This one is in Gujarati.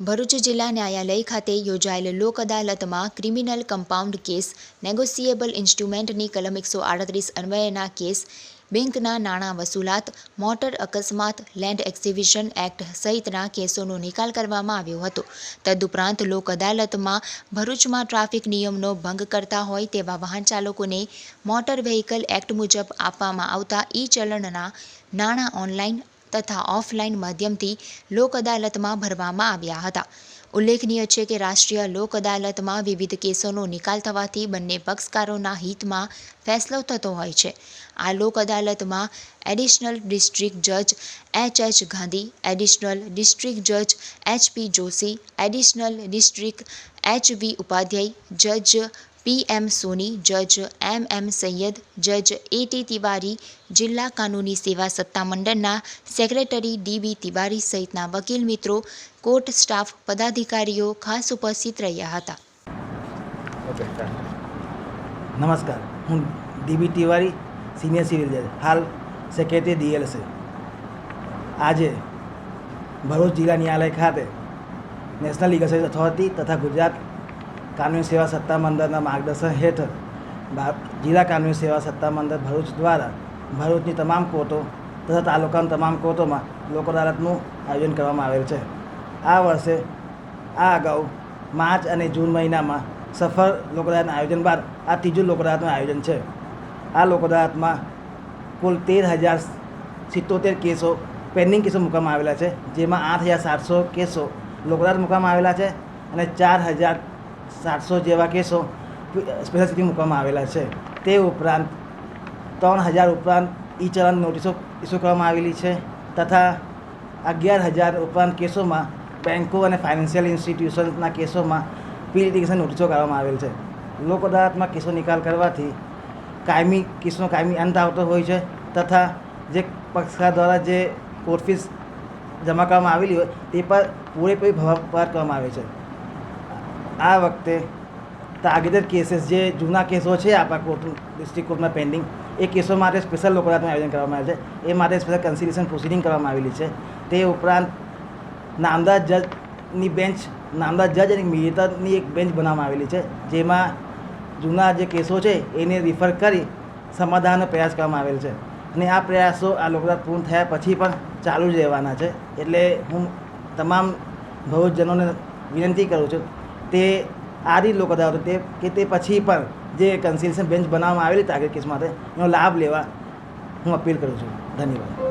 ભરૂચ જિલ્લા ન્યાયાલય ખાતે યોજાયેલ લોક અદાલતમાં ક્રિમિનલ કમ્પાઉન્ડ કેસ નેગોસિએબલ ઇન્સ્ટ્રુમેન્ટની કલમ એકસો આડત્રીસ અન્વયના કેસ, બેંકના નાણાં વસૂલાત, મોટર અકસ્માત, લેન્ડ એક્ઝિબિશન એક્ટ સહિતના કેસોનો નિકાલ કરવામાં આવ્યો હતો. તદુપરાંત લોક અદાલતમાં ભરૂચમાં ટ્રાફિક નિયમનો ભંગ કરતા હોય તેવા વાહન ચાલકોને મોટર વ્હીકલ એક્ટ મુજબ આપવામાં આવતા ઈ ચલણના નાણાં ઓનલાઈન તથા ઓફલાઈન માધ્યમથી લોક અદાલતમાં ભરવામાં આવ્યા હતા. ઉલ્લેખનીય છે કે રાષ્ટ્રીય લોક અદાલતમાં વિવિધ કેસોનો નિકાલ થવાથી બંને પક્ષકારોના હિતમાં ફેસલો થતો હોય છે. આ લોક અદાલતમાં એડિશનલ ડિસ્ટ્રિક્ટ જજ H H Gandhi, additional district જજ H P Joshi, additional district H V Upadhyay, જજ પી એમ સોની, જજ એમ એમ સૈયદ, જજ એ ટી તિવારી, જિલ્લા કાનૂની સેવા સત્તામંડળના સેક્રેટરી ડી બી તિવારી સહિતના વકીલ મિત્રો, કોર્ટ સ્ટાફ, પદાધિકારીઓ ખાસ ઉપસ્થિત રહ્યા હતા. નમસ્કાર. હું ડીબી તિવારી, સિનિયર સિવિલ જજ, હાલ સેક્રેટરી ડીએલસી આજે ભરૂચ જિલ્લા ન્યાયાલય ખાતે નેશનલ લીગલ સર્વિસ અથોરિટી તથા ગુજરાત કાનૂની સેવા સત્તા મંડળના માર્ગદર્શન હેઠળ જિલ્લા કાનૂની સેવા સત્તા મંડળ ભરૂચ દ્વારા ભરૂચની તમામ કોર્ટો તથા તાલુકાની તમામ કોર્ટોમાં લોક અદાલતનું આયોજન કરવામાં આવેલ છે. આ વર્ષે, આ અગાઉ માર્ચ અને જૂન મહિનામાં સફળ લોક અદાલતના આયોજન બાદ આ ત્રીજું લોક અદાલતનું આયોજન છે. આ લોક અદાલતમાં કુલ તેર હજાર સિત્તોતેર કેસો પેન્ડિંગ કેસો મૂકવામાં આવેલા છે, જેમાં આઠ હજાર સાતસો કેસો લોક અદાલત મૂકવામાં આવેલા છે અને ચાર હજાર સાતસો જેવા કેસો સ્પેશિયલ સિટી મૂકવામાં આવેલા છે. તે ઉપરાંત ત્રણ હજાર ઉપરાંત ઈ ચલણ નોટિસો ઇસ્યુ કરવામાં આવેલી છે તથા અગિયાર હજાર ઉપરાંત કેસોમાં બેન્કો અને ફાઇનાન્શિયલ ઇન્સ્ટિટ્યુશન્સના કેસોમાં પ્રી નોટિસો કાઢવામાં આવેલ છે. લોક અદાલતમાં કેસો નિકાલ કરવાથી કાયમી કેસનો કાયમી અંત આવતો હોય છે તથા જે પક્ષકાર દ્વારા જે કોર્ટ ફીસ જમા કરવામાં આવેલી હોય તે પર પૂરેપૂરી ભરપાર કરવામાં આવે છે. આ વખતે તાગેદર કેસીસ જે જૂના કેસો છે, આપણા કોર્ટ ડિસ્ટ્રિક્ટ કોર્ટમાં પેન્ડિંગ એ કેસો માટે સ્પેશિયલ લોક આયોજન કરવામાં આવે છે. એ માટે સ્પેશિયલ કન્સિલેશન પ્રોસિડિંગ કરવામાં આવેલી છે. તે ઉપરાંત નામદાર જજની બેન્ચ નામદાર જજ અને મિહિતની એક બેન્ચ બનાવવામાં આવેલી છે, જેમાં જૂના જે કેસો છે, એને રિફર કરી સમાધાનનો પ્રયાસ કરવામાં આવેલ છે. અને આ પ્રયાસો આ લોક પૂર્ણ થયા પછી પણ ચાલુ જ રહેવાના છે. એટલે હું તમામ ભવજનોને વિનંતી કરું છું તે આદિ લોકો લોક તે કે તે પછી પણ જે કન્સિલેશન બેન્ચ બનાવવામાં આવેલી તાગીર કેસ માટે એનો લાભ લેવા હું અપીલ કરું છું. ધન્યવાદ.